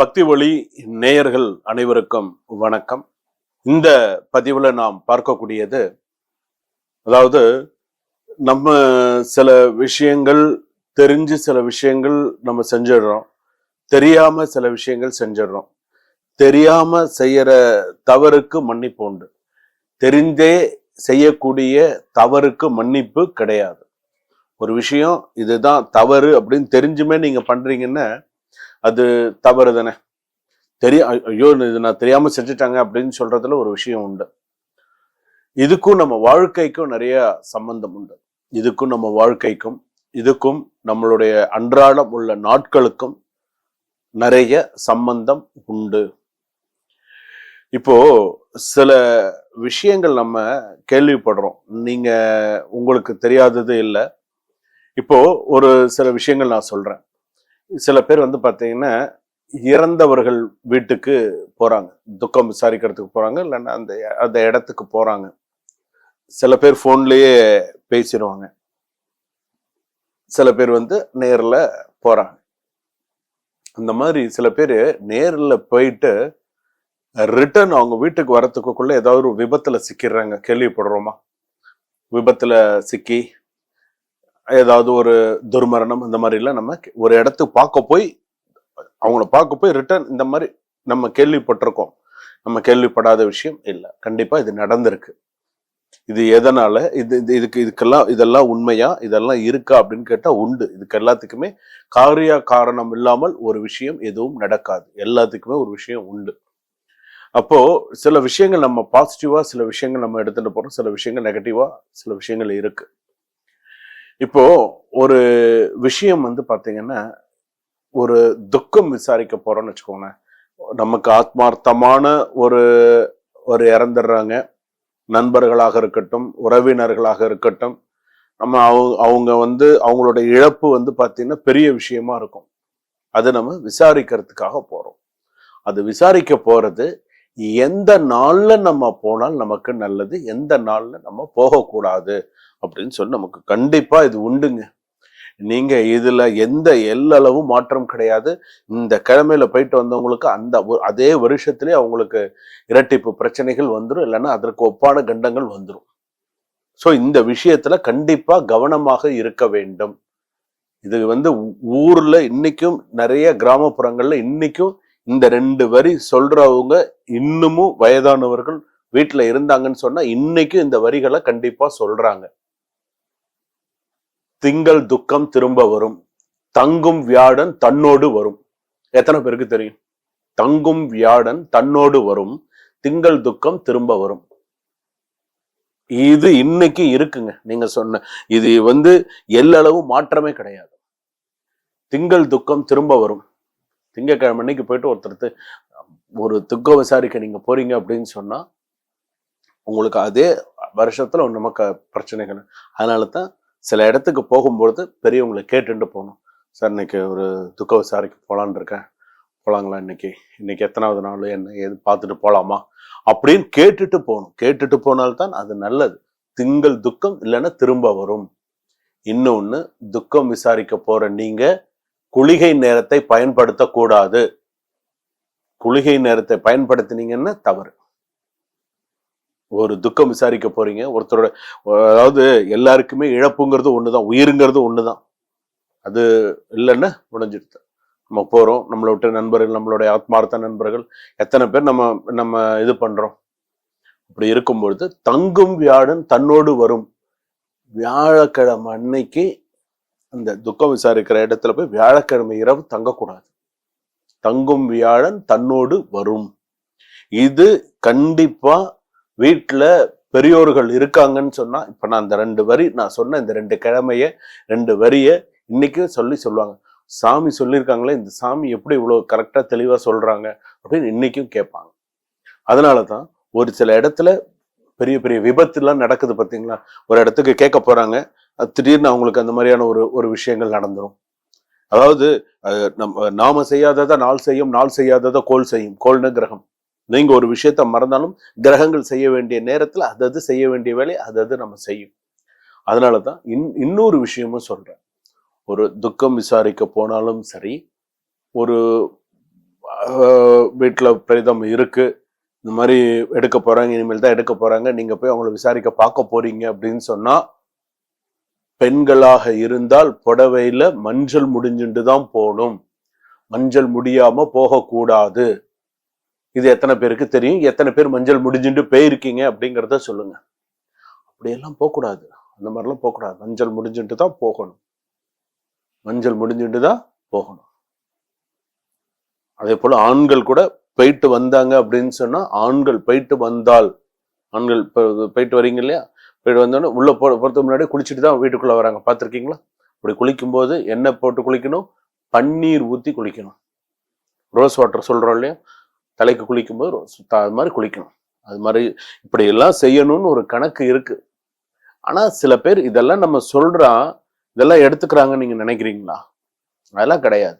பக்தி ஒளி நேயர்கள் அனைவருக்கும் வணக்கம். இந்த பதிவில் நாம் பார்க்கக்கூடியது அதாவது நம்ம சில விஷயங்கள் தெரிஞ்சு சில விஷயங்கள் நம்ம செஞ்சிடுறோம். தெரியாம சில விஷயங்கள் செஞ்சிடுறோம். தெரியாம செய்யற தவறுக்கு மன்னிப்பு உண்டு. தெரிந்தே செய்யக்கூடிய தவறுக்கு மன்னிப்பு கிடையாது. ஒரு விஷயம் இதுதான் தவறு அப்படின்னு தெரிஞ்சுமே நீங்க பண்றீங்கன்னா அது தவறு தானே தெரிய ஐயோ இது நான் தெரியாம செஞ்சுட்டாங்க அப்படின்னு சொல்றதுல ஒரு விஷயம் உண்டு. இதுக்கும் நம்ம வாழ்க்கைக்கும் நிறைய சம்பந்தம் உண்டு. இதுக்கும் நம்ம வாழ்க்கைக்கும் இதுக்கும் நம்மளுடைய அன்றாடம் உள்ள நாட்களுக்கும் நிறைய சம்பந்தம் உண்டு. இப்போ சில விஷயங்கள் நம்ம கேள்விப்படுறோம். நீங்க உங்களுக்கு தெரியாதது இல்லை. இப்போ ஒரு சில விஷயங்கள் நான் சொல்றேன். சில பேர் வந்து பார்த்தீங்கன்னா இறந்தவர்கள் வீட்டுக்கு போகிறாங்க துக்கம் விசாரிக்கிறதுக்கு போகிறாங்க இல்லைன்னா அந்த அந்த இடத்துக்கு போகிறாங்க சில பேர் ஃபோன்லேயே பேசிடுவாங்க. சில பேர் வந்து நேரில் போகிறாங்க அந்த மாதிரி சில பேர் நேரில் போயிட்டு ரிட்டர்ன் அவங்க வீட்டுக்கு வரத்துக்குள்ளே ஏதாவது ஒரு விபத்தில் சிக்கிடுறாங்க. கேள்விப்படுறோமா? விபத்தில் சிக்கி ஏதாவது ஒரு துர்மரணம் இந்த மாதிரிலாம் நம்ம ஒரு இடத்துக்கு பார்க்க போய் அவங்கள பார்க்க போய் ரிட்டர்ன் இந்த மாதிரி நம்ம கேள்விப்பட்டிருக்கோம். நம்ம கேள்விப்படாத விஷயம் இல்லை. கண்டிப்பாக இது நடந்திருக்கு. இது எதனால? இது இது- இதுக்கு இதுக்கெல்லாம் இதெல்லாம் உண்மையா? இதெல்லாம் இருக்கா? அப்படின்னு கேட்டால் உண்டு. இதுக்கு எல்லாத்துக்குமே காரிய காரணம் இல்லாமல் ஒரு விஷயம் எதுவும் நடக்காது. எல்லாத்துக்குமே ஒரு விஷயம் உண்டு. அப்போ சில விஷயங்கள் நம்ம பாசிட்டிவா சில விஷயங்கள் நம்ம எடுத்துட்டு போறோம். சில விஷயங்கள் நெகட்டிவா சில விஷயங்கள் இருக்கு. இப்போ ஒரு விஷயம் வந்து பார்த்தீங்கன்னா ஒரு துக்கம் விசாரிக்க போறோம்னு வச்சுக்கோங்களேன் நமக்கு ஆத்மார்த்தமான ஒரு ஒரு இறந்துடுறாங்க. நண்பர்களாக இருக்கட்டும் உறவினர்களாக இருக்கட்டும் நம்ம அவங்க அவங்க வந்து அவங்களோட இழப்பு வந்து பார்த்தீங்கன்னா பெரிய விஷயமா இருக்கும். அது நம்ம விசாரிக்கிறதுக்காக போறோம். அது விசாரிக்க போறது எந்த நாளில் நம்ம போனால் நமக்கு நல்லது எந்த நாளில் நம்ம போகக்கூடாது அப்படின்னு சொல்லி நமக்கு கண்டிப்பாக இது உண்டுங்க. நீங்க இதுல எந்த எல்லளவு மாற்றம் கிடையாது. இந்த கிழமையில போயிட்டு வந்தவங்களுக்கு அந்த ஒரு- அதே வருஷத்துலேயே அவங்களுக்கு இரட்டிப்பு பிரச்சனைகள் வந்துடும் இல்லைன்னா அதற்கு ஒப்பான கண்டங்கள் வந்துடும் ஸோ இந்த விஷயத்துல கண்டிப்பா கவனமாக இருக்க வேண்டும். இது வந்து ஊரில் ஊர்ல இன்னைக்கும் நிறைய கிராமப்புறங்கள்ல இன்னைக்கும் இந்த ரெண்டு வரி சொல்றவங்க இன்னமும் வயதானவர்கள் வீட்டுல இருந்தாங்கன்னு சொன்னா இன்னைக்கும் இந்த வரிகளை கண்டிப்பா சொல்றாங்க. திங்கள் துக்கம் திரும்ப வரும். தங்கும் வியாழன் தன்னோடு வரும். எத்தனை பேருக்கு தெரியும்? தங்கும் வியாழன் தன்னோடு வரும். திங்கள் துக்கம் திரும்ப வரும். இது இன்னைக்கு இருக்குங்க. நீங்க சொன்ன இது வந்து எல்லளவு மாற்றமே கிடையாது. திங்கள் துக்கம் திரும்ப வரும். திங்கக்கிழமை அன்னைக்கு போயிட்டு ஒருத்தருக்கு ஒரு துக்கம் விசாரிக்க நீங்க போறீங்க அப்படின்னு சொன்னா உங்களுக்கு அதே வருஷத்துல நமக்கு பிரச்சனைகள். அதனால தான் சில இடத்துக்கு போகும்பொழுது பெரியவங்களை கேட்டுட்டு போகணும். சார் இன்னைக்கு ஒரு துக்க விசாரிக்க போலான்னு இருக்கேன். போலாங்களா இன்னைக்கு? இன்னைக்கு எத்தனாவது நாள்? என்ன எது பார்த்துட்டு போலாமா? அப்படின்னு கேட்டுட்டு போகணும். கேட்டுட்டு போனால்தான் அது நல்லது. திங்கள் துக்கம் இல்லைன்னா திரும்ப வரும். இன்னொன்று துக்கம் விசாரிக்க போற நீங்கள் குளிகை நேரத்தை பயன்படுத்தக்கூடாது. குளிகை நேரத்தை பயன்படுத்தினீங்கன்னா தவறு. ஒரு துக்கம் விசாரிக்க போறீங்க ஒருத்தரோட அதாவது எல்லாருக்குமே இழப்புங்கிறது ஒண்ணுதான் உயிருங்கிறது ஒண்ணுதான். அது இல்லைன்னா முடிஞ்சிடுது. நம்ம போறோம் நம்மளை விட்டு நண்பர்கள் நம்மளுடைய ஆத்மார்த்த நண்பர்கள் எத்தனை பேர் நம்ம நம்ம இது பண்றோம்? அப்படி இருக்கும்பொழுது தங்கும் வியாழன் தன்னோடு வரும். வியாழக்கிழமை அன்னைக்கு அந்த துக்கம் விசாரிக்கிற இடத்துல போய் வியாழக்கிழமை இரவு தங்கக்கூடாது. தங்கும் வியாழன் தன்னோடு வரும். இது கண்டிப்பா வீட்டில் பெரியோர்கள் இருக்காங்கன்னு சொன்னா இப்ப நான் இந்த ரெண்டு வரி நான் சொன்ன இந்த ரெண்டு கிழமைய ரெண்டு வரிய இன்னைக்கு சொல்லி சொல்லுவாங்க. சாமி சொல்லியிருக்காங்களே இந்த சாமி எப்படி இவ்வளவு கரெக்டா தெளிவா சொல்றாங்க அப்படின்னு இன்னைக்கும் கேட்பாங்க. அதனாலதான் ஒரு சில இடத்துல பெரிய பெரிய விபத்துலாம் நடக்குது பாத்தீங்களா? ஒரு இடத்துக்கு கேட்க போறாங்க அது திடீர்னு அவங்களுக்கு அந்த மாதிரியான ஒரு ஒரு விஷயங்கள் நடந்துரும். அதாவது நம் நாம செய்யாததை நாள் செய்யும் நாள் செய்யாததை கோல் செய்யும். கோல்னு கிரகம். நீங்க ஒரு விஷயத்த மறந்தாலும் கிரகங்கள் செய்ய வேண்டிய நேரத்துல அதது அது செய்ய வேண்டிய வேலை அதது நம்ம செய்யும். அதனாலதான் இன் இன்னொரு விஷயமும் சொல்றேன். ஒரு துக்கம் விசாரிக்க போனாலும் சரி ஒரு வீட்டில் வீட்டுல பிரேதம் இருக்கு இந்த மாதிரி எடுக்க போறாங்க இனிமேல் தான் எடுக்க போறாங்க நீங்க போய் அவங்கள விசாரிக்க பார்க்க போறீங்க அப்படின்னு சொன்னா பெண்களாக இருந்தால் புடவையில மஞ்சள் முடிஞ்சுட்டு தான் போகணும் மஞ்சள் முடியாம போகக்கூடாது. இது எத்தனை பேருக்கு தெரியும்? எத்தனை பேர் மஞ்சள் முடிஞ்சுட்டு போயிருக்கீங்க அப்படிங்கிறத சொல்லுங்க. அப்படியெல்லாம் போகக்கூடாது. அந்த மாதிரிலாம் போகக்கூடாது. மஞ்சள் முடிஞ்சுட்டு தான் போகணும். மஞ்சள் முடிஞ்சுட்டு தான் போகணும். அதே போல ஆண்கள் கூட போயிட்டு வந்தாங்க அப்படின்னு சொன்னா ஆண்கள் போயிட்டு வந்தால் ஆண்கள் போயிட்டு வரீங்க இல்லையா? வீடு வந்தோடனே உள்ளே போ போகிறதுக்கு முன்னாடி குளிச்சுட்டு தான் வீட்டுக்குள்ளே வராங்க. பார்த்துருக்கீங்களா? அப்படி குளிக்கும்போது எண்ணெய் போட்டு குளிக்கணும்? பன்னீர் ஊற்றி குளிக்கணும். ரோஸ் வாட்டர் சொல்கிறோம் இல்லையா? தலைக்கு குளிக்கும்போது ரோஸ் அது மாதிரி குளிக்கணும். அது மாதிரி இப்படி எல்லாம் செய்யணும்னு ஒரு கணக்கு இருக்குது ஆனால் சில பேர் இதெல்லாம் நம்ம சொல்கிறா இதெல்லாம் எடுத்துக்கிறாங்கன்னு நீங்கள் நினைக்கிறீங்களா? அதெல்லாம் கிடையாது.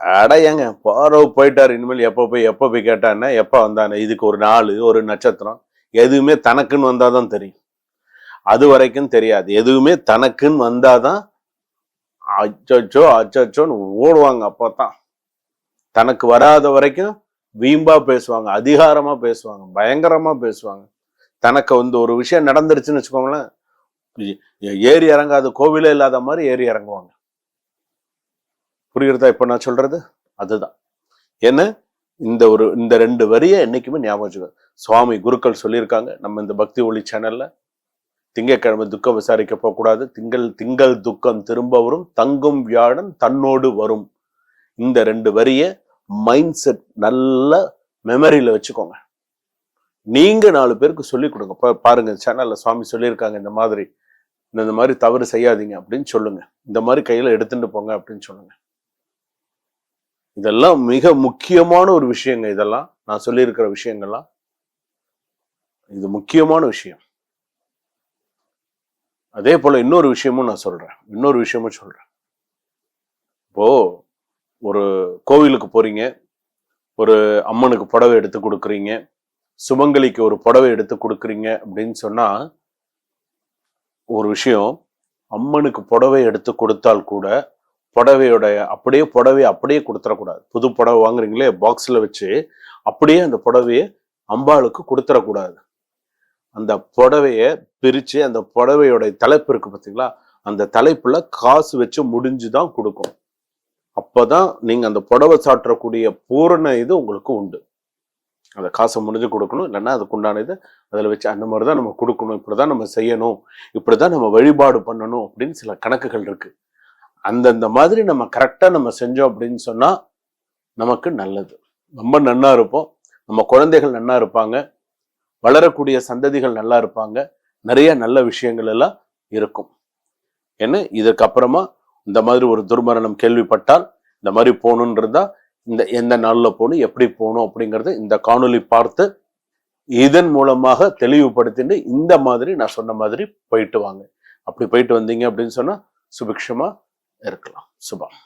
அட ஏங்க போறவு போயிட்டார் இனிமேல். எப்போ போய் எப்போ போய் கேட்டானே எப்போ வந்தானே? இதுக்கு ஒரு நாள் ஒரு நட்சத்திரம். எதுவுமே தனக்குன்னு வந்தால் தான் தெரியும். அது வரைக்கும் தெரியாது. எதுவுமே தனக்குன்னு வந்தால் தான் அச்சோ அச்சோன்னு ஓடுவாங்க அப்போ தான் தனக்கு வராத வரைக்கும் வீம்பா பேசுவாங்க அதிகாரமா பேசுவாங்க பயங்கரமா பேசுவாங்க. தனக்கு வந்து ஒரு விஷயம் நடந்துருச்சுன்னு வச்சுக்கோங்களேன் ஏறி இறங்காத கோவிலே இல்லாத மாதிரி ஏறி இறங்குவாங்க. புரியுறதா இப்ப நான் சொல்றது? அதுதான். என்ன? இந்த ஒரு இந்த ரெண்டு வரியை என்னைக்குமே ஞாபகம் வச்சுக்கோ சுவாமி குருக்கள் சொல்லியிருக்காங்க. நம்ம இந்த பக்தி ஒளி சேனல்ல திங்கட்கிழமை துக்கம் விசாரிக்க போகக்கூடாது. திங்கள் திங்கள் துக்கம் திரும்ப வரும் தங்கும் வியாழன் தன்னோடு வரும். இந்த ரெண்டு வரியை மைண்ட் செட் நல்ல மெமரியில வச்சுக்கோங்க. நீங்க நாலு பேருக்கு சொல்லி கொடுங்க. பா- பாருங்க சேனல்ல சுவாமி சொல்லியிருக்காங்க இந்த மாதிரி. இந்த இந்த மாதிரி தவறு செய்யாதீங்க அப்படின்னு சொல்லுங்க. இந்த மாதிரி கையில எடுத்துட்டு போங்க அப்படின்னு சொல்லுங்க. இதெல்லாம் மிக முக்கியமான ஒரு விஷயங்க இதெல்லாம். நான் சொல்லியிருக்கிற விஷயங்கள்லாம். இது முக்கியமான விஷயம். அதே போல இன்னொரு விஷயமும் நான் சொல்றேன். இன்னொரு விஷயமும் சொல்றேன். இப்போ ஒரு கோவிலுக்கு போறீங்க. ஒரு அம்மனுக்கு புடவை எடுத்து கொடுக்குறீங்க. சுமங்கலிக்கு ஒரு புடவை எடுத்து கொடுக்குறீங்க அப்படின்னு சொன்னா ஒரு விஷயம் அம்மனுக்கு புடவை எடுத்து கொடுத்தால் கூட புடவையோட அப்படியே புடவையை அப்படியே கொடுத்துடக்கூடாது. புது புடவை வாங்குறீங்களே பாக்ஸ்ல வச்சு அப்படியே அந்த புடவையை அம்பாளுக்கு கொடுத்துடக்கூடாது. அந்த புடவைய பிரிச்சு அந்த புடவையோட தலைப்பு இருக்கு பார்த்தீங்களா அந்த தலைப்புல காசு வச்சு முடிஞ்சு தான் கொடுக்கும் அப்போ தான் நீங்க அந்த புடவை சாற்றக்கூடிய பூரண இது உங்களுக்கு உண்டு. அந்த காசை முடிஞ்சு கொடுக்கணும் இல்லைன்னா அதுக்கு உண்டான இது அதில் வச்சு அந்த மாதிரி தான் நம்ம கொடுக்கணும் இப்படிதான் நம்ம செய்யணும் இப்படிதான் நம்ம வழிபாடு பண்ணணும் அப்படின்னு சில கணக்குகள் இருக்கு. அந்தந்த மாதிரி நம்ம கரெக்டாக நம்ம செஞ்சோம் அப்படின்னு சொன்னால் நமக்கு நல்லது. ரொம்ப நன்னா இருப்போம். நம்ம குழந்தைகள் நன்னா இருப்பாங்க. வளரக்கூடிய சந்ததிகள் நல்லா இருப்பாங்க. நிறைய நல்ல விஷயங்கள் எல்லாம் இருக்கும். ஏன்னா இதுக்கப்புறமா இந்த மாதிரி ஒரு துர்மரணம் கேள்விப்பட்டால் இந்த மாதிரி போகணுன்றதா? இந்த எந்த நாளில் போகணும்? எப்படி போகணும்? அப்படிங்கிறத இந்த காணொளி பார்த்து இதன் மூலமாக தெளிவுபடுத்திட்டு இந்த மாதிரி நான் சொன்ன மாதிரி போயிட்டு வாங்க. அப்படி போயிட்டு வந்தீங்க அப்படின்னு சொன்னால் சுபிக்ஷமாக இருக்கலாம். சுபம்.